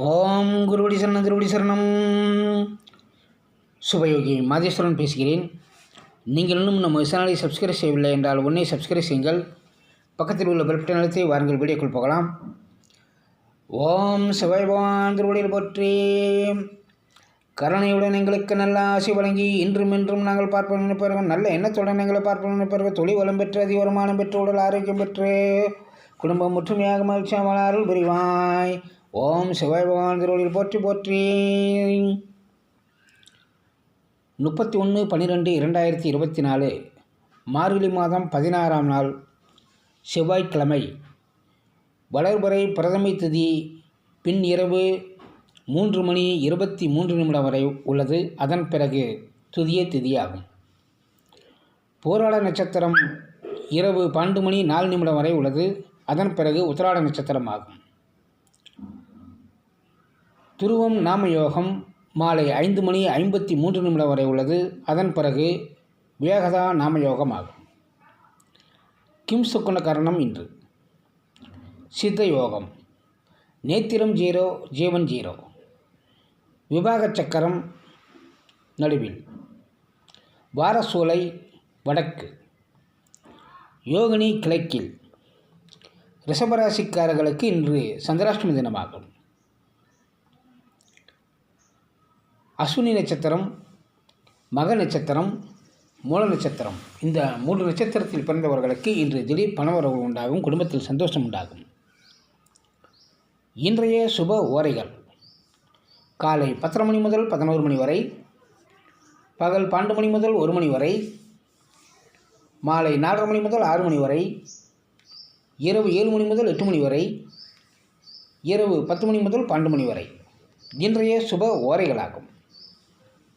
ஓம் குருவடி சரணம் திருவடி சரணம். சுபயோகி மாதேஸ்வரன் பேசுகிறேன். நீங்கள் இன்னும் நம்ம சேனலை சப்ஸ்கிரைப் செய்யவில்லை என்றால் உடனே சப்ஸ்கிரைப் செய்யுங்கள். பக்கத்தில் உள்ள பெல்பட்டை நிலத்தை வாருங்கள் வீடியோக்குள் போகலாம். ஓம் சிவபவான் திருவடியில் போற்றி. கருணையுடன் எங்களுக்கு நல்ல ஆசை வழங்கி இன்றும் இன்றும் நாங்கள் பார்ப்போம் நினைப்பார்கள் நல்ல எண்ணத்துடன் எங்களை பார்ப்போம் நினைப்பார்கள் தொழில் வளம் பெற்று அதிக வருமானம் பெற்று உடல் ஆரோக்கியம் பெற்று குடும்பம் முற்றுமையாக மகிழ்ச்சியாக வளரல் புரிவாய். ஓம் சிவாய் பகவான் திருவள்ளில் போற்றி போற்றி. முப்பத்தி ஒன்று பன்னிரெண்டு இரண்டாயிரத்தி இருபத்தி நாலு மார்கழி மாதம் பதினாறாம் நாள் செவ்வாய்க்கிழமை. வளர்பறை பிரதமை திதி பின் இரவு மூன்று மணி இருபத்தி மூன்று நிமிடம் வரை உள்ளது. அதன் பிறகு துதிய திதியாகும். போராட நட்சத்திரம் இரவு பன்னெண்டு மணி நாலு நிமிடம் வரை உள்ளது. அதன் பிறகு உத்திராட நட்சத்திரம் ஆகும் துருவம் நாமயோகம் மாலை ஐந்து மணி ஐம்பத்தி மூன்று நிமிடம் வரை உள்ளது. அதன் பிறகு வேகதா நாமயோகம் ஆகும் கிம் சுக்குண கரணம் இன்று. சித்த யோகம் நேத்திரம் ஜீரோ ஜீவன் ஜீரோ. விவாக சக்கரம் நடுவில். வாரசூலை வடக்கு. யோகினி கிழக்கில். ரிஷபராசிக்காரர்களுக்கு இன்று சந்திராஷ்டமி தினமாகும். அஸ்வினி நட்சத்திரம் மக நட்சத்திரம் மூல நட்சத்திரம். இந்த மூன்று நட்சத்திரத்தில் பிறந்தவர்களுக்கு இன்று திடீர் பணவரவு உண்டாகும் குடும்பத்தில் சந்தோஷம் உண்டாகும். இன்றைய சுப ஓரைகள். காலை பத்தரை மணி முதல் பதினோரு மணி வரை பகல் பன்னெண்டு மணி முதல் ஒரு மணி வரை மாலை நாலரை மணி முதல் ஆறு மணி வரை இரவு ஏழு மணி முதல் எட்டு மணி வரை இரவு பத்து மணி முதல் பன்னெண்டு மணி வரை. இன்றைய சுப ஓரைகளாகும்.